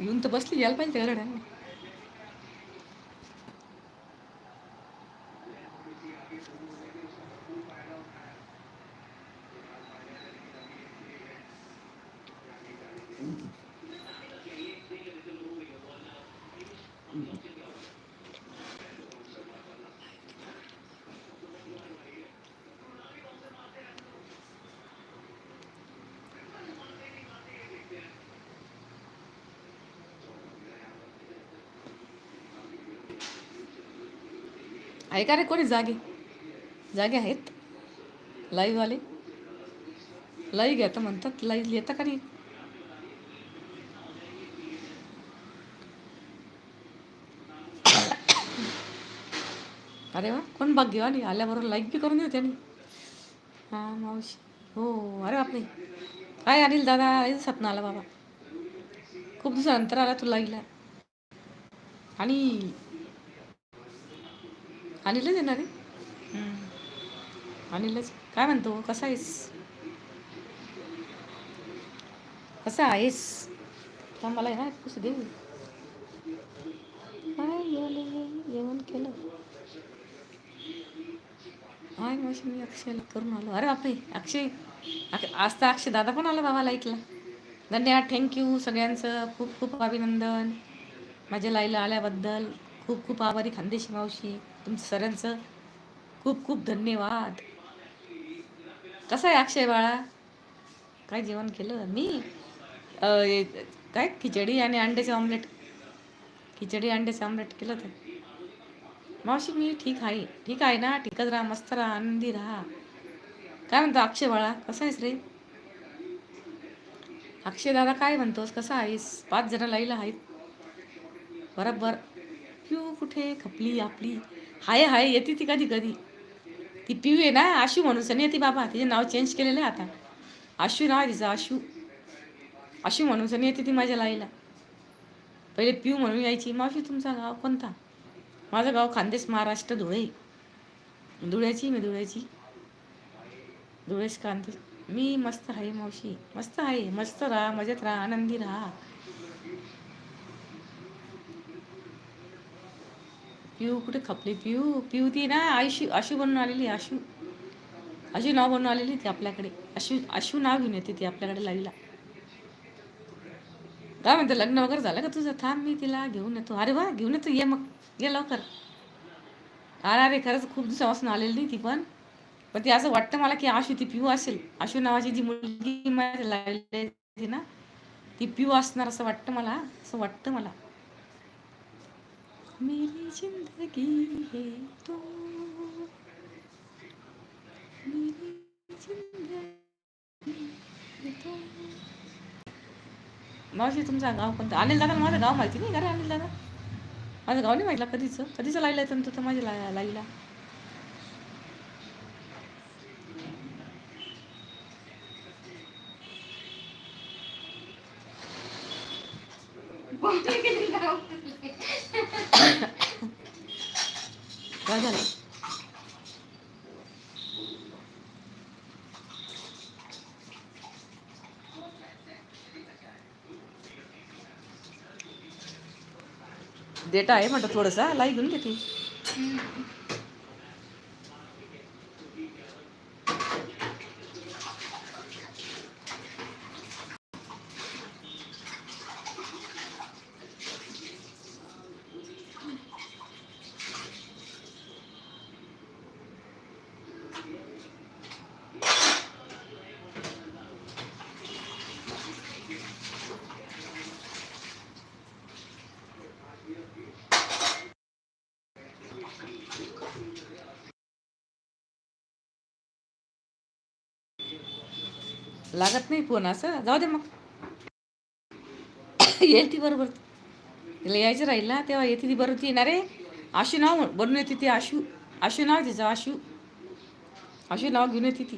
येऊन तर बसली यायला पाहिजे त्या आहे का रे कोणी जागे? जागे आहेत. लाईववाले लाई घ्या तर म्हणतात. लाई येतं का नाही? अरे वा कोण भाग्यवानी आल्याबरोबर लाईक बी करून देऊ त्याने. हां मावशी. हो अरे बापरे. काय अनिल दादा लई दिवसात आला बाबा. खूप दिवसानंतर आला तू लाईला आणि अनिलच येणार रे अनिलच? काय म्हणतो? कसा आहेस? कसा आहेस? मला आहे ना कसं देऊ काय जेवण केलं. हाय मावशी मी अक्षयला करून आलो. अरे बापरे अक्षय अक- आज तर अक्षय दादा पण आला बाबा लाईकला धन्यवाद थँक्यू सगळ्यांचं. खूप खूप अभिनंदन. माझ्या लाईला आल्याबद्दल खूप खूप आभारी खानदेशी मावशी. तुमचं सरांचं खूप खूप धन्यवाद. कसं आहे अक्षय बाळा? काय जेवण केलं? मी काय खिचडी आणि अंड्याचे ऑमलेट. खिचडी अंड्याचे ऑमलेट केलं तर मावशी मी ठीक आहे. ठीक आहे ना? ठीकच राहा मस्त राहा आनंदी राहा. काय म्हणतो अक्षय बाळा? कसा आहेस रे? अक्षय दादा काय म्हणतोस? कसा आहेस? पाच जण लाईला आहेत. बरोबर. क्यू कुठे? खपली आपली. हाय हाय येते ती कधी कधी. ती पिऊ आहे ना आशू म्हणून सनी येते बाबा. तिचे नाव चेंज केलेलं आहे आता. आशू नाव आहे तिचं आशू. आशू म्हणून सनी येते ती माझ्या लाईला. पहिले पिऊ म्हणून यायची. मावशी तुमचा गाव कोणता? माझं गाव खानदेश महाराष्ट्र धुळे. धुळ्याची मी धुळ्याची. धुळेश खानदेश. मी मस्त आहे मावशी. मस्त आहे. मस्त राहा मजेत राहा आनंदी राहा. पिऊ कुठे खपली पिऊ? पिऊ ती ना आयुषी आशू बनून आलेली आशू. अशी नाव बनून आलेली ती आपल्याकडे. अशी अशू नाव घेऊन येते ती आपल्याकडे लाईला. काय म्हणते लग्न वगैरे झालं का तुझं? थांब मी तिला घेऊन येतो. अरे वा घेऊन येतो. ये मग. ये लवकर. अरे अरे खरंच खूप दिवसापासून आलेली नाही ती पण. पण ती असं वाटतं मला की आशू ती पिऊ असेल. आशू नावाची जी मुलगी माझ्या लागलेली ती ना ती पिऊ असणार असं वाटतं मला असं वाटतं मला. मेरी जिंदगी है तो। मेरी जिंदगी तो। मावशी तुमचं गाव कोणतं? अनिल दादा माझं गाव माहिती नाही का रे अनिल दादा? माझं गाव नाही माहितला कधीच? कधीच लाईला येतं तर माझ्या ला लाईला काय झालं डेटा आहे म्हटलं थोडंसा. लाई घेऊन घेते. लागत नाही फोन असं? जाऊ दे मग. येईल ती बरोबर. तिला यायचं राहील ना तेव्हा येते ती बरोबर. ती येणार रे आशू नाव बनून येते ती आशू. आशू नाव तिचं आशू. आशू नाव घेऊन येते ती.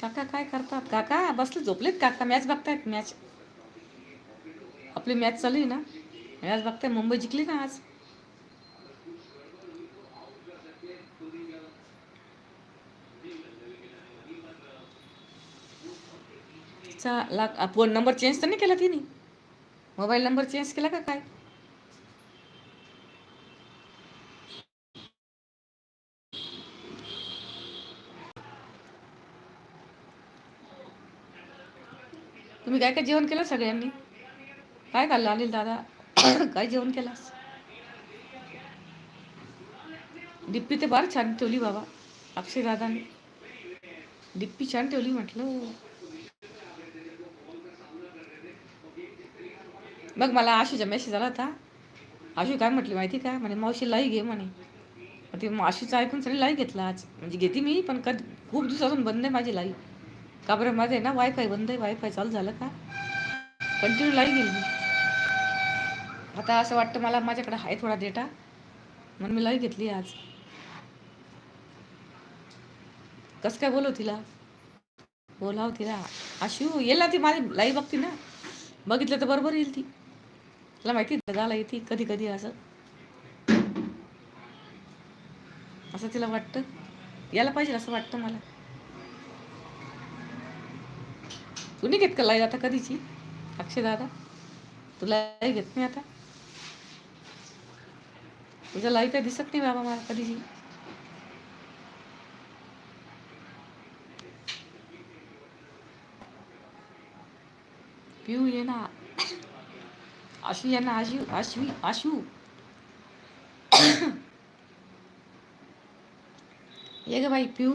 काका काय करतात? काका बसले झोपलेत काका. मॅच बघतायत मॅच. आपली मॅच चालू आहे ना? मॅच बघताय मुंबई जिंकली ना आज? तिचा ला फोन नंबर चेंज तर नाही केला तिने? मोबाईल नंबर चेंज केला का काय? तुम्ही काय काय जेवण केलं सगळ्यांनी? काय खाल्लं अनिल दादा? काय जेवण केलास डिप्पी ते फार छान ठेवली बाबा. अक्षय दादाने. डिप्पी छान ठेवली म्हटलं. मग मला आशूचा मेसेज आला होता. आशू काय म्हटली माहिती का? म्हणे मावशी लाई घे म्हणे. मग ते आशूचं ऐकून सगळी लाई घेतला आज. म्हणजे घेते मी पण कधी खूप दिवसापासून बंद आहे माझी लाई. का बरं माझं आहे ना वायफाय बंद आहे. वायफाय चालू झालं का? कंटिन्यू लाई गेली मी. आता असं वाटतं मला माझ्याकडे आहे थोडा डेटा म्हणून मी लाई घेतली आज. कसं काय बोलव तिला? बोलाव तिला. आशू येईल ना ती माझी लाई बघती ना? बघितलं तर बरोबर येईल ती. तुला माहिती दगाला येते कधी कधी असं. असं तिला वाटतं. यायला पाहिजे असं वाटतं मला. तू नाही घेत का लाई आता कधीची? अक्षय दादा तुला घेत नाही आता? तुझ्या लाई काय दिसत नाही बाबा मला कधीची. पिऊ ये ना. आशू यांना ना आशू आशवी आशू ये ग बाई पिऊ.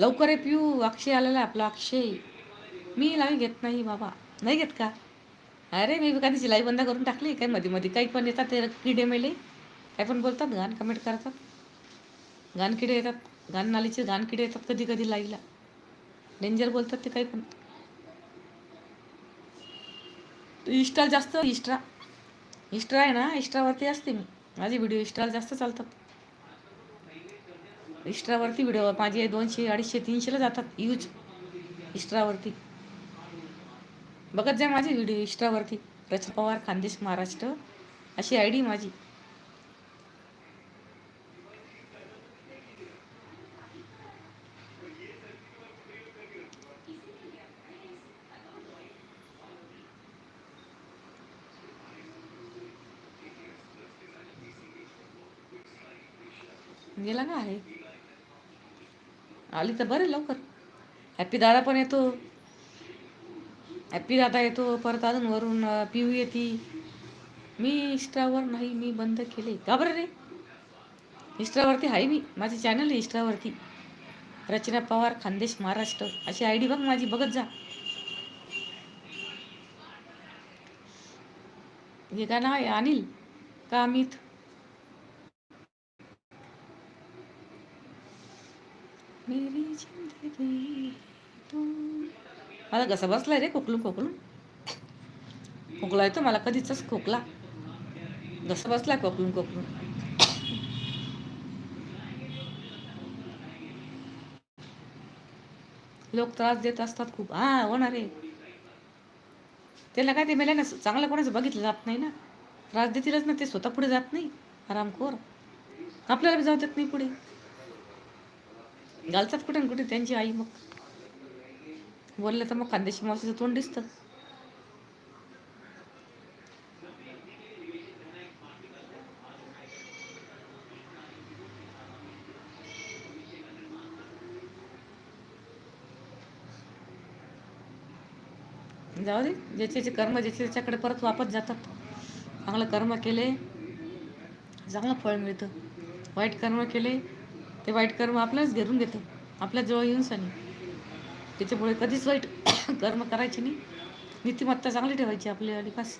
लवकर आहे पिऊ. अक्षय आलेला आहे आपला अक्षय. मी लावी घेत नाही बाबा. नाही घेत का? अरे मी कधीची लाईव्ह बंद करून टाकली. काय मध्ये मध्ये काही पण येतात ते किडे मेले. काय पण बोलतात गाण कमेंट करतात. गाण किडे येतात. गाण नालीचे गाण किडे येतात कधी कधी लाईला डेंजर बोलतात ते काही पण. इन्स्टा जास्त इन्स्टा इन्स्टा आहे ना इन्स्टावरती असते मी. माझे व्हिडिओ इन्स्टाला जास्त चालतात. इन्स्टावरती व्हिडिओ माझे दोनशे अडीचशे तीनशेला जातात यूज इन्स्टावरती बघत जा माझे व्हिडिओ इन्स्टावरती रचना पवार खानदेश महाराष्ट्र अशी आय डी माझी. गेला ना आहे. आली तर बरं लवकर. हॅपी दादा पण येतो. हॅपी दादा येतो परत अजून वरून पिऊ येते. मी इंस्टावर नाही मी बंद केले का बरं रे? इंस्टावरती आहे मी. माझे चॅनल आहे इंस्टावरती रचना पवार खानदेश महाराष्ट्र. अशी आय डी बघ माझी बघत जा. हे का नाव आहे? अनिल. का अमित मेरी जिंदगी तू मला घसा बसलाय रे खोकलून खोकलून. खोकला येतो मला कधीच खोकला. घसा बसलाय खोकलून खोकलून. लोक त्रास देत असतात खूप. हा होणार आहे त्याला काय ते मेल्या ना चांगलं कोणाचं बघितलं जात नाही ना. त्रास देतीलच ना ते स्वतः पुढे जात नाही. आरामखोर. आपल्याला बी जाऊ देत नाही पुढे. घालतात कुठे ना कुठे त्यांची आई मग. बोलले तर मग खानदेशी मावशीचं तोंड दिसतं. जाऊ दे ज्याचे ज्याचे कर्म ज्याचे त्याच्याकडे परत वापस जातात. चांगलं कर्म केले चांगलं फळ मिळतं. वाईट कर्म केले ते वाईट कर्म आपल्याच घेरून घेतं. आपल्या जवळ येऊन सनी. त्याच्यामुळे कधीच वाईट कर्म करायचे नाही. नीतिमत्ता चांगली ठेवायची आपली आणि बस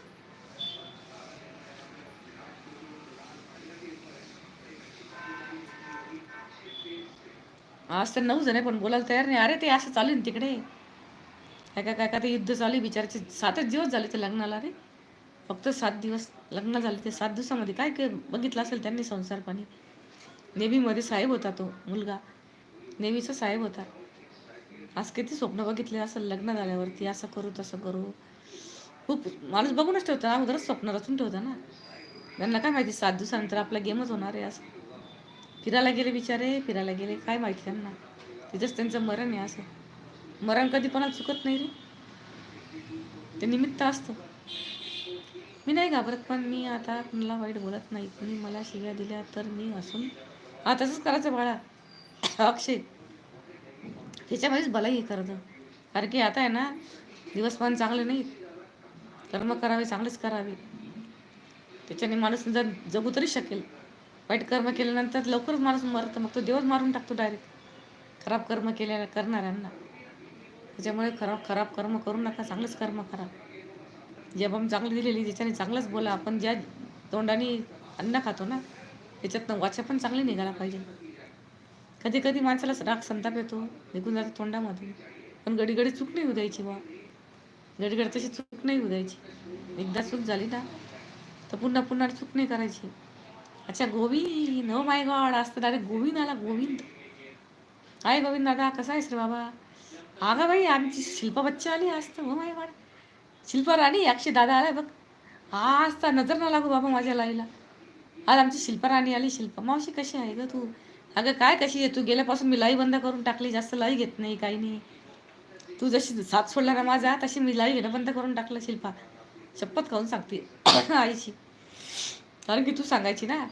आज तर नऊ जण आहे पण बोलायला तयार नाही. अरे ते असं चालू आहे ना तिकडे. काय काय काय काय ते युद्ध चालू आहे बिचाराचे. सातच दिवस झाले ते लग्नाला रे. फक्त सात दिवस लग्न झाले ते सात दिवसामध्ये. काय काय बघितलं असेल त्यांनी संसार पाणी नेव्हीमध्ये साहेब होता तो मुलगा. नेव्हीचा साहेब होता. आज किती स्वप्न बघितले असं लग्न झाल्यावरती असं करू तसं करू. खूप माणूस बघूनच ठेवतो अगोदरच स्वप्न रचून ठेवता ना. त्यांना काय माहिती सात दिवसानंतर आपला गेमच होणार आहे असं. फिरायला गेले बिचारे फिरायला गेले काय माहिती त्यांना. तिथंच त्यांचं मरण आहे असं. मरण कधी कोणाला चुकत नाही रे. ते निमित्त असतं. मी नाही घाबरत पण मी आता कुणाला वाईट बोलत नाही. कुणी मला शिव्या दिल्या तर मी असून हा तसंच करायचं बाळा. अक्षय त्याच्यामध्येच भलाई हे करतं. कारण की आता आहे ना दिवस पण चांगले नाहीत. कर्म करावे चांगलेच करावे. त्याच्याने माणूस जर जगू तरी शकेल. वाईट कर्म केल्यानंतर लवकरच माणूस मरतं. मग तो देवच मारून टाकतो डायरेक्ट खराब कर्म केल्या करणाऱ्यांना. त्याच्यामुळे खराब खराब कर्म करू नका. चांगलंच कर्म करा. जबाब चांगली दिलेली त्याच्याने चांगलंच बोला. आपण ज्या तोंडाने अन्न खातो ना त्याच्यातनं वाचा पण चांगली निघायला पाहिजे. कधी कधी माणसाला राग संताप येतो निघून जातो तोंडामध्ये. पण गडी गडी चूक नाही होऊ बा घडी तशी चूक नाही होऊ एकदा चूक झाली ना तर पुन्हा पुन्हा चूक नाही करायची. अच्छा गोविंद हो माय गॉड असतं डायरेक्ट गोविंद आला गोविंद. काय गोविंद दादा कसा आहेस रे बाबा? अगं बाई आमची शिल्पा बच्चा आली असतं हो माय गॉड. शिल्पा राणी अक्षय दादा आलाय बघ. हा असता नजर ना लागू बाबा माझ्या लाईला. आज आमची शिल्पा राणी आली शिल्पा. मावशी कशी आहे ग तू? अगं काय कशी आहे? तू गेल्यापासून मी लाई बंद करून टाकली जास्त लाई घेत नाही काही नाही. तू जशी साथ सोडला ना माझा तशी मी लाई घेणं बंद करून टाकलं शिल्पा. शपथ खाऊन सांगते आईची कारण की तू सांगायची ना.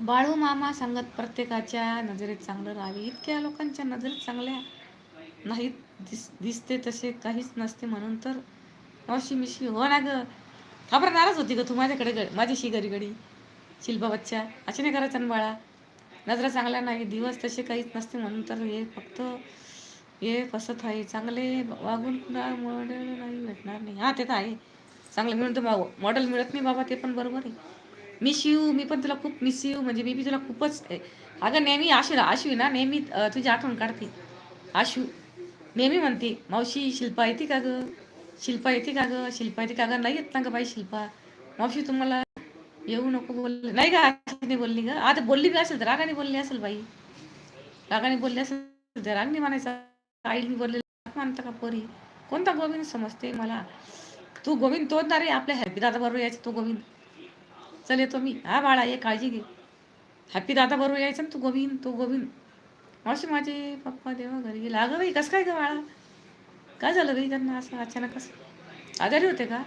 बाळू मामा सांगत प्रत्येकाच्या नजरेत चांगलं राहावे. इतक्या लोकांच्या नजरेत चांगल्या नाहीत दिस दिसते तसे काहीच नसते म्हणून तर अशी मिशी हो ना गं. खबर नाराज होती ग तू माझ्याकडे ग- माझ्याशी घरी घडी? शिल्पा बच्चा असे नाही करायचं बाळा. नजरा चांगल्या नाही दिवस तसे काहीच नसते म्हणून तर हे फक्त हे फसत आहे. चांगले वागून मॉडेल नाही भेटणार नाही. हा ते तर आहे. चांगलं मिळून तर मॉडेल मिळत नाही बाबा ते पण बरोबर आहे. मिस यू मी पण तुला खूप मिस यू म्हणजे मी बी तुला खूपच अगं नेहमी आशू आशू ना नेहमी तुझी आठवण काढते. आशू नेहमी म्हणते मावशी शिल्पा येते का गं? शिल्पा येते का गं? शिल्पा येते का गं? नाही येत ना गं बाई शिल्पा. मावशी तुम्हाला येऊ नको बोलले. नाही का आशाने बोलली ग. आता बोलली बी असेल तर रागाने बोलली असेल बाई. रागाने बोलली असेल तर रागने म्हणायचं. आईने बोलले मानता का पोरी? कोणता गोविंद समजते मला? तू गोविंद तो ना रे आपल्या हॅपी दादा बरोबर यायचं तू गोविंद. चल येतो मी. हा बाळा ये काळजी घे. हॅपी दादा बरोबर यायचं ना तू गोविंद तो गोविंद. मावशी माझे पप्पा देवा घरी गेला. अगं बाई कसं काय ग बाळा? काय झालं बाई त्यांना असं? अचानक कसं आजारी होते का?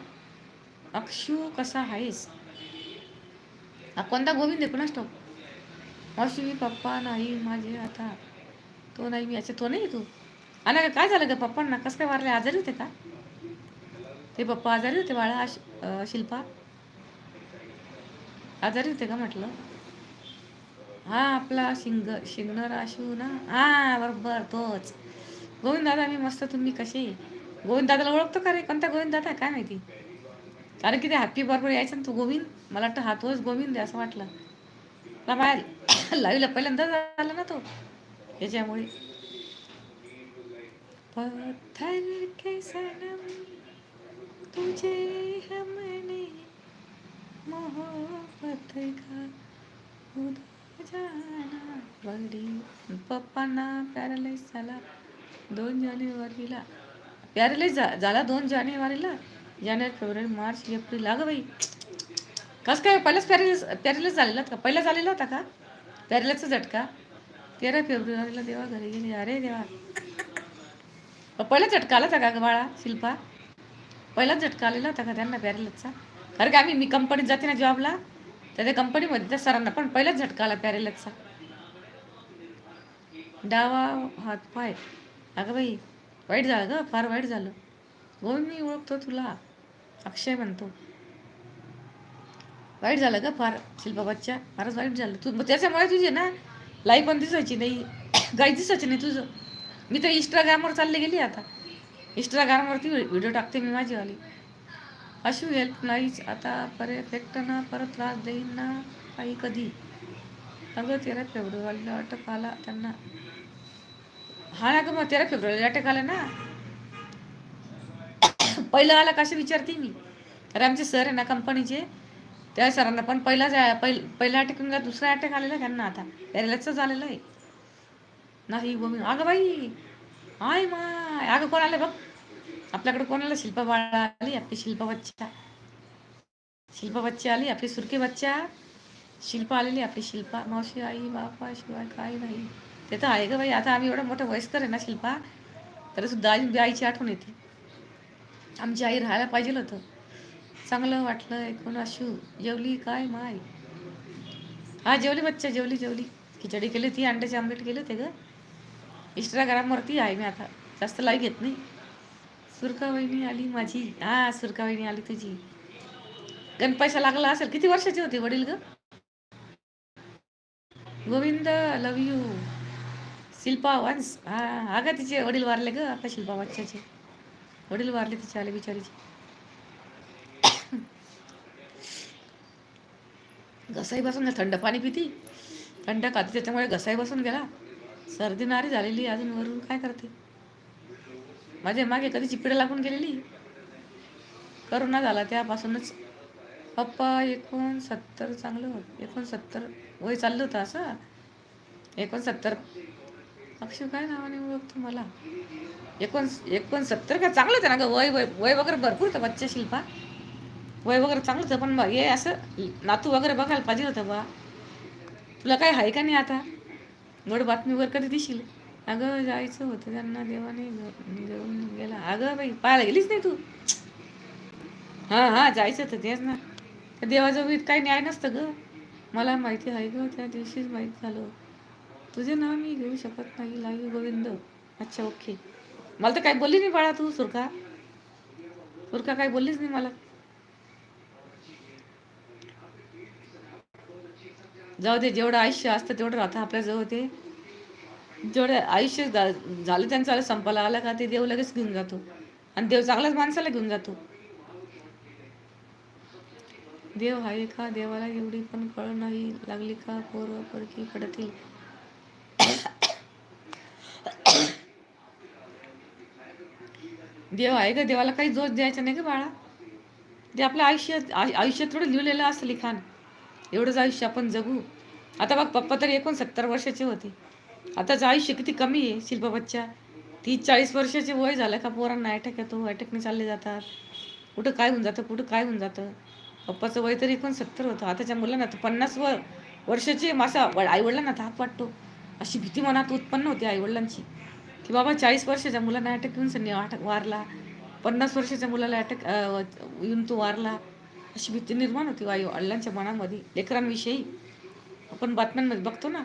अक्षू कसा आहेस? हा कोणता गोविंद आहे? कुणास ठाऊक? मावशी पप्पा नाही माझे आता. तो नाही मी अच्छा तो नाही तू? आणि काय झालं ग पप्पांना? कसं काय वारले आजारी होते का? ते पप्पा आजारी होते बाळा शिल्पा. आजारी होते का म्हटलं? हा आपला शिंग शिंगणर आशू ना? हा बरोबर तोच. गोविंद दादा मी मस्त तुम्ही कसे? गोविंद दादाला ओळखतो का रे? कोणता गोविंद दादा काय माहिती? कारण की ते हॅप्पी बरोबर यायचं ना तू गोविंद. मला वाटतं हा तोच गोविंद आहे असं वाटलं. मला बाहेर. लाईव्हला पहिल्यांदा झाला ना तो. त्याच्यामुळे पत्थर के सनम तुझे हमने मोहब्बत का खुदा जाना बडी पप्पांना पॅरालाइज झाला दोन जानेवारीला. पॅरालाइज झाला दोन जानेवारीला? जानेवारी फेब्रुवारी मार्च एप्रिल. अगं बाई कसं काय? पहिलाच पॅरेलाइज पॅरेलाइज झालेला होता का? पहिला झालेला होता का? पॅरेलाइजचा झटका? तेरा फेब्रुवारीला देवा घरी गेली. अरे देवा. पहिला झटका आला होता का ग बाळा शिल्पा? पहिलाच झटका आलेला होता का त्यांना पॅरेलाइजचा कारण का आम्ही मी कंपनीत जाते ना जॉबला तर त्या कंपनीमध्ये त्या सरांना पण पहिलाच झटका आला पॅरेलाइजचा डावा हात पाय. अगं बाई वाईट झालं ग फार वाईट झालं. गोविंद मी ओळखतो तुला. अक्षय म्हणतो. वाईट झालं का फार शिल्पा फारच वाईट झालं. तू मग त्याच्यामुळे तुझे ना लाईफ पण दिसायची नाही. गाई दिसायची नाही तुझं. मी तर इंस्टाग्रामवर चालले गेली आता. इंस्टाग्रामवरती व्हिडिओ टाकते मी माझीवाली. अशी हेल्प नाहीच. आता परफेक्ट ना परत त्रास देईन ना काही कधी. अगं तेरा फेब्रुवारीला अटक आला त्यांना. हा ना गं मग तेरा फेब्रुवारीला अटक आला ना? पहिलं आला कसं विचारते मी. अरे आमचे सर आहे ना कंपनीचे त्या सरांना पण पहिला पहिल पहिला अटॅक दुसरा अटॅक आलेला आहे त्यांना आता. पॅरेलाचं झालेलं आहे. नाही भूमी अगं बाई आय माय अगं कोण आलं बघ. आपल्याकडे कोणाला शिल्पा बाळा आली आपली शिल्पा बच्चा. शिल्पा बच्चा आली आपली सुरके बच्चा. शिल्पा आलेली आपली शिल्पा. मावशी आई बापा शिवाय काही नाही. ते तर आहे गं बाई आता आम्ही एवढं मोठं वयस्कर आहे ना शिल्पा तरी सुद्धा आई आईची आठवण येते. आमची आई राहायला पाहिजे होतं. चांगलं वाटलं ऐकून अशू जेवली काय माय? हा जेवली बच्चा जेवली जेवली. खिचडी केली होती अंड्याचे आमलेट केले होते ग. इंस्टाग्रामवरती आहे मी आता. जास्त लाईक घेत नाही. सुरका वहिनी आली माझी. हा सुरका वहिनी आली तुझी. गणपैसा लागला असेल. किती वर्षाची होती वडील ग? Govind love you Shilpa once हा अगं तिचे वडील वारले ग आता शिल्पा बच्चाचे. वडील वारले तिचे आले बिचारीचे. घसाई बसून थंड पाणी पिती. थंड खाते त्याच्यामुळे घसाई बसून गेला. सर्दी नारी झालेली अजून वरून काय करते? माझ्या मागे कधी चिपडं लागून गेलेली? करोना झाला त्यापासूनच. पप्पा एकोणसत्तर चांगलं होत. एकोणसत्तर वय चाललं होतं असं. एकोणसत्तर अक्षय काय नावाने ओळखतो मला? एकोण एकोणसत्तर का? चांगलं होतं ना गं. वय वय वय वगैरे भरपूर होतं बच्चा शिल्पा. वय वगैरे चांगलं होतं पण बा- हे असं नातू वगैरे बघायला पाहिजे होतं बा. तुला काय आहे का नाही आता? गोड वगैरे कधी दिशील? अगं जायचं होतं त्यांना देवाने घ- घेऊन गेला. अगं बाई पाहायला गेलीच नाही तू? हां हां जायचं होतं तेच ना. त्या देवाजवळ काही न्याय नसतं गं. मला माहिती आहे गं त्या दिवशीच माहीत झालं. तुझे नाव मी घेऊ शकत नाही. लाईव्ह गोविंद. अच्छा ओके मला तर काय बोलली नाही बाळा तू सुरका. सुरका काय बोललीच नाही मला. जाऊ दे जेवढं आयुष्य असतं तेवढं राहतं आपल्या जवळ ते. जेवढं आयुष्य झालं त्यांचं संपाला आला का ते देव लगेच घेऊन जातो. आणि देव चांगल्याच माणसाला घेऊन जातो. देव आहे का? देवाला एवढी पण कळ नाही. लागली का? पोर परकी पडतील. देव आहे का देवाला काही जोश द्यायचा नाही का बाळा. ते आपलं आयुष्य आयुष्य आयुष्यात थोडं लिहिलेलं असं लिखाण. एवढंच आयुष्य आपण जगू. आता बघ पप्पा तरी एकोणसत्तर वर्षाचे होते. आताचं आयुष्य किती कमी आहे शिल्पा बच्चा तीस चाळीस वर्षाचे वय झालं का पोरांना अटॅक येतो अटॅकने चालले जातात. कुठं काय होऊन जातं कुठं काय होऊन जातं. पप्पाचं वय तरी एकोणसत्तर होतं. आताच्या मुलांना तर पन्नास व वर्षाचे मासा आईवडिलांना धाक वाटतो. अशी भीती मनात उत्पन्न होती आईवडिलांची. की बाबा चाळीस वर्षाच्या मुलांना अटक येऊन सनी अटक वारला पन्नास वर्षाच्या मुलाला अटक येऊन तो वारला. अशी भीती निर्माण होती आई वडिलांच्या मनामध्ये. लेकरांविषयी आपण बातम्यांमध्ये बघतो ना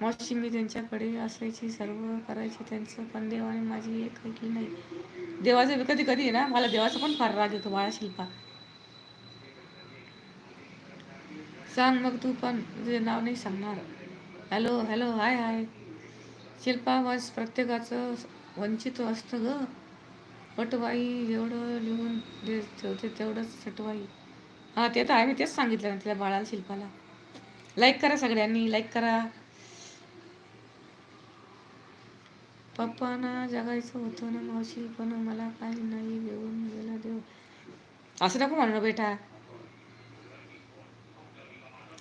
मावशी मी त्यांच्याकडे असायची सर्व करायची त्यांचं पण देवाने माझी एक ऐकली नाही. देवाचं कधी कधी ना मला देवाचा पण फार राग येतो बाळा शिल्पा सांग मग तू पण तुझे नाव नाही सांगणार. हॅलो हॅलो हाय हाय. शिल्पावास प्रत्येकाचं वंचित असतं ग. पटवाई जेवढं लिहून दे ठेवते तेवढंच सटवाई. हां ते तर आहे मी तेच सांगितलं ना तिला बाळाला शिल्पाला लाईक करा सगळ्यांनी लाईक करा. पप्पांना जगायचं होतं ना मावशी पण मला काही नाही घेऊन गेला देव. असं नको म्हणू ना बेटा.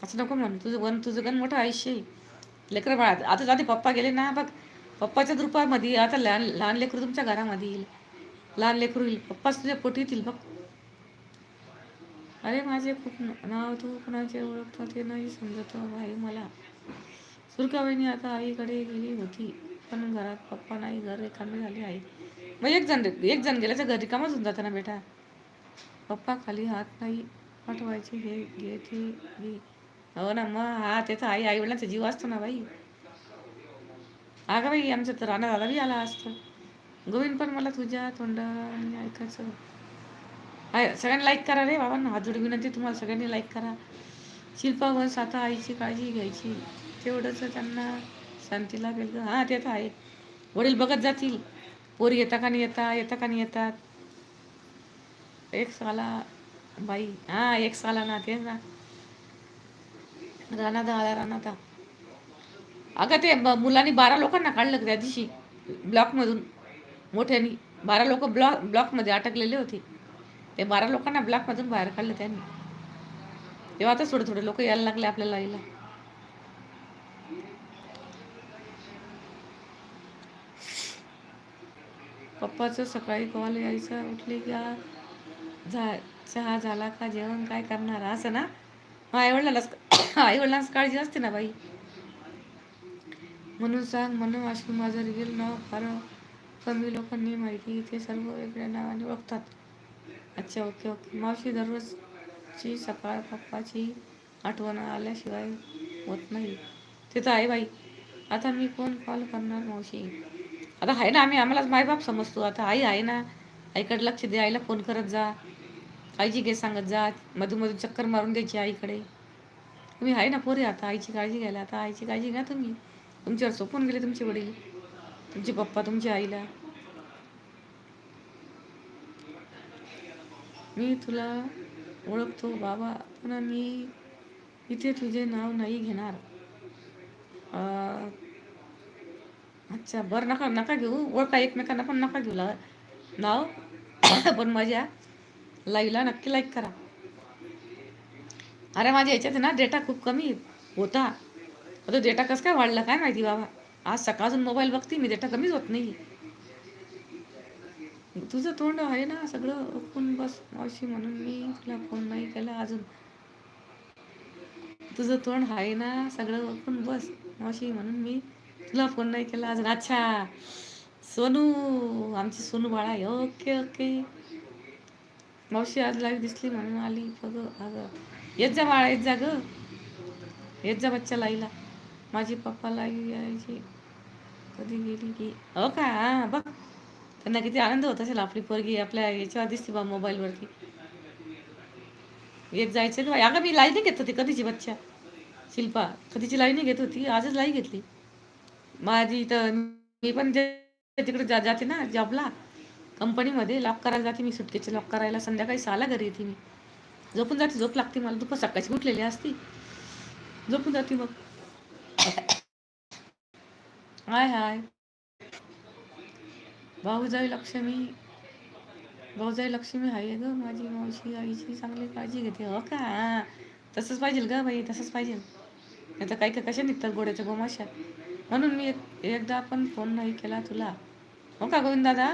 असं नको म्हणू तुझं वन तुझं गण मोठं आयुष्य आहे. लेकरं बाळा आता जाते पप्पा गेले ना बघ. पप्पाच्या रूपामध्ये आता लहान लहान लेकरू तुमच्या घरामध्ये येईल. लहान लेकरू येईल. पप्पाच तुझ्या पोटी येतील बघ. अरे माझे खूप नाव तू कुणाचे ओळखतो ते नाही समजत हो, भाई मला. सुरकाबाईनी आता आईकडे गेली होती पण घरात पप्पा नाही घर रिकामे झाले आहे. मग एक जण एक जण गेल्याचं घर रिकामच होऊन जाताना बेटा. पप्पा खाली हात नाही पाठवायचे हे घे ते घे हो ना मग हा ते तर आई आईवडिलांचा जीव असतो ना बाई. अगं बाई आमचं तर राणा दादा बी आला असतं. गोविंद पण मला तुझ्या तोंडाने ऐकायचं. आहे सगळ्यांनी लाईक करा रे बाबांना. हात जोडी विनंती तुम्हाला सगळ्यांनी लाईक करा. शिल्पा वंश आता आईची काळजी घ्यायची. तेवढंच त्यांना शांती लागेल हां ते तर आहे. वडील बघत जातील. पोरी येता का नाही येता येता का नाही येतात. एक साला बाई. हां एक साला ना ते ना. राणादा आला राणादा अगं ते मुलांनी बारा लोकांना काढलं त्या दिवशी ब्लॉकमधून. मोठ्यानी बारा लोक ब्लॉक ब्लॉकमध्ये अटकलेले होते. ते बारा लोकांना ब्लॉकमधून बाहेर काढलं त्यांनी. तेव्हा आता थोडे थोडे लोक यायला लागले आपल्याला यायला. पप्पाचं सकाळी कॉल यायचा उठले का झा चहा झाला का जेवण काय करणार? असं ना? आईवडिलालाच आईवडिलांनाच आईवडिलांच काळजी असते ना बाई. म्हणून सांग म्हणून अशी माझं रिअल नाव फार कमी लोकांनी माहिती ते सर्व वेगळ्या नावाने ओळखतात. अच्छा ओके ओके. मावशी दररोजची सकाळ पप्पाची आठवण आल्याशिवाय होत नाही. ते तर आहे बाई. आता मी कोण कॉल करणार मावशी? आता आहे ना आम्ही आम्हालाच मायबाप समजतो. आता आई आहे ना आईकडे लक्ष दे आईला फोन करत जा. आईची घे सांगत जा मधून मधून चक्कर मारून द्यायची आईकडे. तुम्ही आहे ना पोरे आता आईची काळजी घ्यायला आता आईची काळजी घ्या तुम्ही. तुमच्यावर सोपून गेले तुमचे वडील तुमचे पप्पा तुमच्या आईला. मी तुला ओळखतो बाबा पण मी इथे तुझे नाव नाही घेणार. अच्छा बरं नका नका घेऊ. ओळखा एकमेकांना पण नका घेऊ नाव? पण माझ्या लाईव्हला नक्की लाईक करा. अरे माझ्या याच्यात ना डेटा खूप कमी होता. तो डेटा कसं काय वाढला काय माहिती बाबा? आज सकाळपासून मोबाईल बघते मी डेटा कमीच होत नाही. तुझं तोंड आहे ना सगळं ओळखून बस मावशी म्हणून मी तुला फोन नाही केला अजून. तुझं तोंड आहे ना सगळं ओळखून बस मावशी म्हणून मी तुला फोन नाही केला अजून अच्छा सोनू आमची सोनू बाळा आहे. Okay okay. मावशी आज लाईव्ह दिसली म्हणून आली. बघ अगं. येत जा बाळा येत जा ग. येत जा बच्चा लाईला. माझी पप्पा लाई यायची. कधी गेली की. अ का? हा बघ. त्यांना किती आनंद होत असेल आपली पोरगी आपल्या याच्यावर दिसते बा मोबाईलवरती. येत जायचं ना अगं मी लाई नाही घेत होती कधीची बच्चा शिल्पा कधीची लाई नाही घेत होती? आजच लाई घेतली. माझी तर मी पण तिकडे जा जाते ना जॉबला. कंपनीमध्ये लॉक करायला जाते मी सुटकेचे लॉक करायला संध्याकाळी सहाला घरी येते मी. झोपून जाते झोप लागते मला. दुपार सकाळची उठलेली असती. झोपून जाते मग. हाय हाय. भाऊजाई लक्ष्मी. भाऊजाई लक्ष्मी आहे ग माझी मावशी आईची चांगली काळजी घेते. हो का? तसंच पाहिजे ग बाई तसंच पाहिजे. नाही तर काही का कशा निघतात गोड्याच्या गोमाशा म्हणून मी एक एकदा पण फोन नाही केला तुला. हो का गोविंद दादा?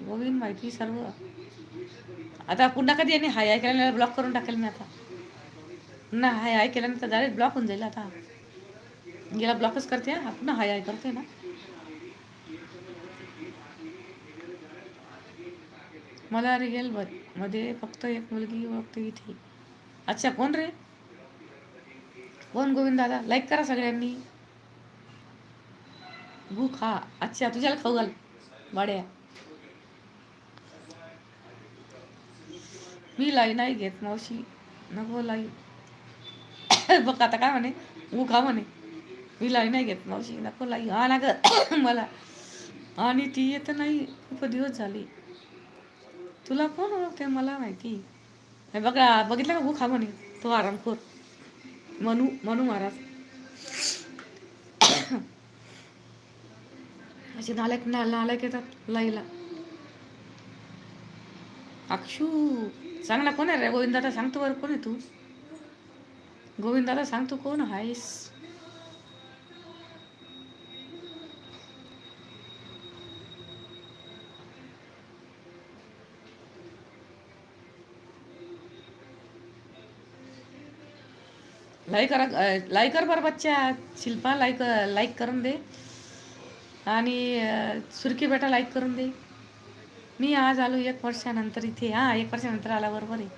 गोविंद माहिती सर्व. आता पुन्हा कधी यांनी हाय हाय केल्याने ब्लॉक करून टाकेल मी आता. पुन्हा हाय हाय केल्यानंतर डायरेक्ट ब्लॉक होऊन जाईल आता. गेला ब्लॉकच करते हा पुन्हा हाय हाय करते ना. मला रिअलमध्ये फक्त एक मुलगी ओळखते इथे. अच्छा कोण रे? कोण गोविंद दादा? लाईक करा सगळ्यांनी. भूक हा अच्छा तुझ्याला खाऊ घाल. वाड्या. मी लाई नाही घेत मावशी. नको लाई बघ आता काय म्हणे? ऊ हा म्हणे. मी लाई नाही घेत मावशी. नको लाई हा ना ग. मला. आणि ती येत नाही. खूप दिवस झाली. तुला कोण ओळखते? मला माहिती. हे बघा बघितलं का? भूक खा म्हणे. तो आरामखोर. मनू मनू महाराज. असे नालायक ना नालायक येतात लाईला. अक्षू चांगला कोण आहे रे? गोविंदाला सांगतो बरं कोण आहे तू? गोविंदाला सांगतो कोण? आहेस लाईक करा लाईक कर बरं बच्चा. शिल्पा लाईक लाईक करून दे. आणि सुरकी बेटा लाईक करून दे. मी आज आलो एक वर्षानंतर इथे. हा एक वर्षानंतर आला बरोबर आहे.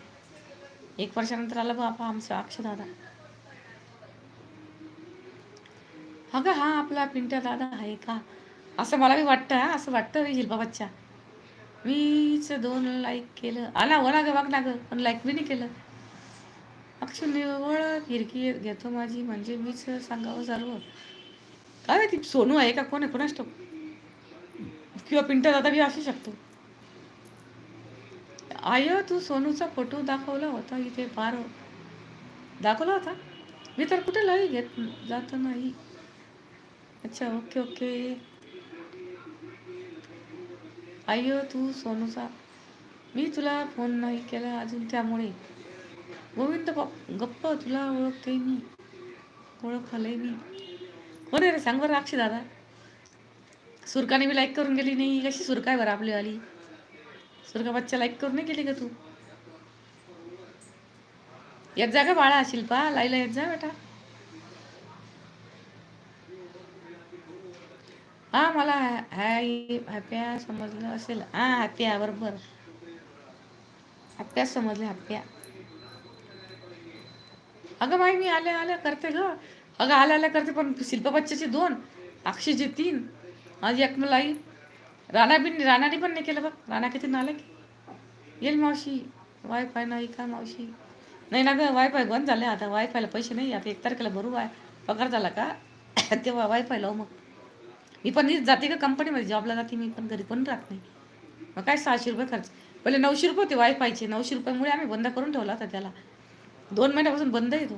एक वर्षानंतर आला बापा आमचं अक्षय दादा अगं हा आपला पिंट्या दादा आहे का? असं मला बी वाटतं हा असं वाटतं मी शिल्पा मीच दोन लाईक केलं. आला हो ना बघ ना गं पण लाईक बी नाही केलं. अक्ष निवळ फिरकी घेतो माझी म्हणजे मीच सांगावं सर्व काय ती सोनू आहे का? कोण आहे? कोणाच ठाऊक? किंवा पिंट्या दादा बी असू शकतो. आय तू सोनूचा फोटो दाखवला होता इथे फार. दाखवला होता? मी तर कुठे लई घेत जात नाही. अच्छा ओके ओके. आय तू सोनूचा. मी तुला फोन नाही केला अजून त्यामुळे. गोविंद बाप गप्प तुला ओळखते मी. ओळख मी. कोण आहे रे सांग बरं अक्षय दादा. सुरकाने मी लाईक करून गेली नाही. कशी सुरका आहे बरं आपली आली? सुरका बच्चा लाईक करून नाही गेली का तू? येत जा का बाळा शिल्पा लाईला येत जा बेटा. हा मला हाय हॅप्या समजलं असेल. हा हॅप्या बरोबर. हॅप्या समजले हॅप्या. अगं माई मी आल्या आल्या करते ग. अगं आल्या आल्या करते पण शिल्पा बच्चाचे दोन अक्षयचे तीन. आज एक मलाई राणा बिन राणाने पण नाही केलं बघ. राणा किती नाले येईल मावशी. वायफाय नाही का मावशी? नाही ना गं वायफाय बंद झाले आता. वायफायला पैसे नाही. आता एक तारखेला भरू वाय पगार झाला का? तेव्हा वायफाय लावू मग. मी पण जाते का कंपनीमध्ये जॉबला जाते मी पण घरी पण राहत नाही. मग काय सहाशे रुपये खर्च. पहिले नऊशे रुपये होते वायफायचे नऊशे रुपयामुळे आम्ही बंद करून ठेवला होता त्याला. दोन महिन्यापासून बंद आहे तो.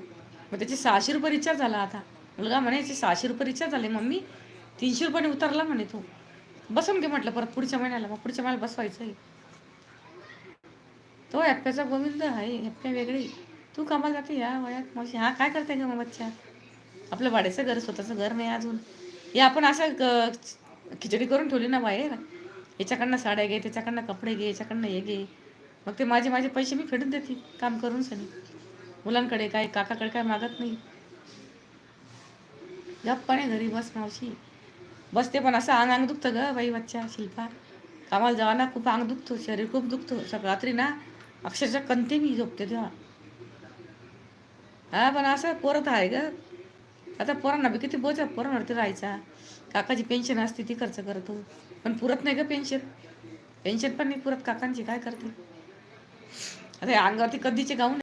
मग त्याचे सहाशे रुपये रिचार्ज झाला आता. मुलगा म्हणे याचे सहाशे रुपये रिचार्ज झाले मम्मी. तीनशे रुपयाने उतरला म्हणे तो. बसून घे म्हटलं परत पुढच्या महिन्याला. मग पुढच्या महिन्याला बसवायचं आहे. तो हॅप्प्याचा गोविंद आहे हॅप्प्या वेगळी. तू कामाला जाते या वयात? मावशी हा काय करते ग मग बच्चा आपलं भाड्याचं घर स्वतःचं घर नाही अजून. हे आपण असं खिचडी करून ठेवली ना बाहेर. याच्याकडनं साड्या घे त्याच्याकडनं कपडे घे याच्याकडनं हे घे. मग ते माझे माझे पैसे मी फेडून देते काम करून सनी. मुलांकडे काय काकाकडे काय मागत नाही. गप्पाने घरी बस मावशी. बसते पण असं अंग अंग दुखतं ग बाई बच्चा शिल्पा. कामाला जावा ना खूप अंग दुखतो शरीर खूप दुखतो. रात्री ना अक्षरशः कंते मी झोपते तेव्हा. हा पण असं पोरत आहे ग. आता पोरांना बी किती बोच पोरांवरती राहायचा. काकाची पेन्शन असते ती खर्च करतो. पण पुरत नाही ग पेन्शन पेन्शन पण नाही पुरत काकांची काय करते आता अंगावरती कधीचे गाऊन